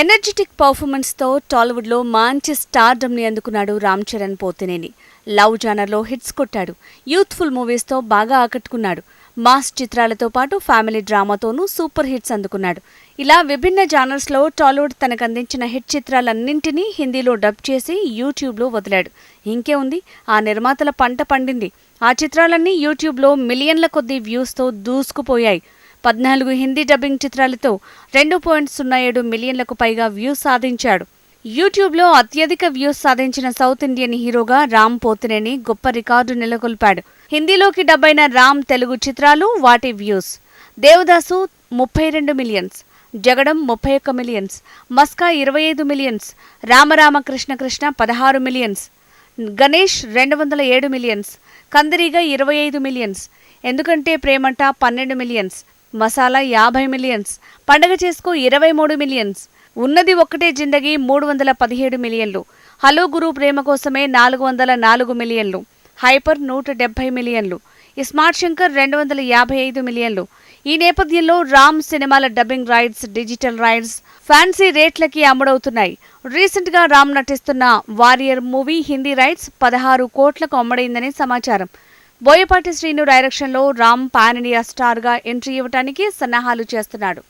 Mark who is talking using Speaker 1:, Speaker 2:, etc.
Speaker 1: Energetic పర్ఫార్మెన్స్తో టాలీవుడ్లో మంచి స్టార్డమ్ని అందుకున్నాడు రామ్ చరణ్ పోతినేని. లవ్ జానర్లో హిట్స్ కొట్టాడు. యూత్ఫుల్ మూవీస్తో బాగా ఆకట్టుకున్నాడు. మాస్ చిత్రాలతో పాటు ఫ్యామిలీ డ్రామాతోనూ సూపర్ హిట్స్ అందుకున్నాడు. ఇలా విభిన్న జానర్స్లో టాలీవుడ్ తనకు అందించిన హిట్ చిత్రాలన్నింటినీ హిందీలో డబ్ చేసి యూట్యూబ్లో వదిలాడు. ఇంకే ఉంది ఆ నిర్మాతల పంట పండింది. ఆ చిత్రాలన్నీ యూట్యూబ్లో మిలియన్ల కొద్దీ వ్యూస్తో దూసుకుపోయాయి. పద్నాలుగు హిందీ డబ్బింగ్ చిత్రాలతో రెండు పాయింట్ సున్నా ఏడు మిలియన్లకు పైగా వ్యూస్ సాధించాడు. యూట్యూబ్లో అత్యధిక వ్యూస్ సాధించిన సౌత్ ఇండియన్ హీరోగా రామ్ పోతినేని గొప్ప రికార్డు నెలకొల్పాడు. హిందీలోకి డబ్బైన రామ్ తెలుగు చిత్రాలు వాటి వ్యూస్. దేవదాసు ముప్పై రెండు మిలియన్స్. జగడం ముప్పై ఒక్క మిలియన్స్. మస్కా ఇరవై ఐదు మిలియన్స్. రామరామ కృష్ణ కృష్ణ పదహారు మిలియన్స్. గణేష్ రెండు వందల ఏడు మిలియన్స్. కందిరీగ ఇరవై ఐదు మిలియన్స్. ఎందుకంటే ప్రేమంట పన్నెండు మిలియన్స్. మసాలా యాభై మిలియన్స్ పండగ చేసుకో ఇరవై మూడు మిలియన్స్ ఉన్నది ఒక్కటే జిందగీ మూడు వందల పదిహేడు మిలియన్లు. హలో గురు ప్రేమ కోసమే నాలుగు వందల నాలుగు మిలియన్లు. హైపర్ నూట డెబ్బై మిలియన్లు. స్మార్ట్ శంకర్ రెండు వందల యాభై ఐదు మిలియన్లు. ఈ నేపథ్యంలో రామ్ సినిమాల dubbing rights digital rights fancy రేట్లకి అమ్ముడవుతున్నాయి. రీసెంట్గా రామ్ నటిస్తున్న వారియర్ మూవీ హిందీ రైట్స్ పదహారు కోట్లకు అమ్ముడైందని సమాచారం. బోయపాటి శ్రీను డైరెక్షన్లో రామ్ పాన్ ఇండియా స్టార్గా ఎంట్రీ ఇవ్వడానికి సన్నాహాలు చేస్తున్నాడు.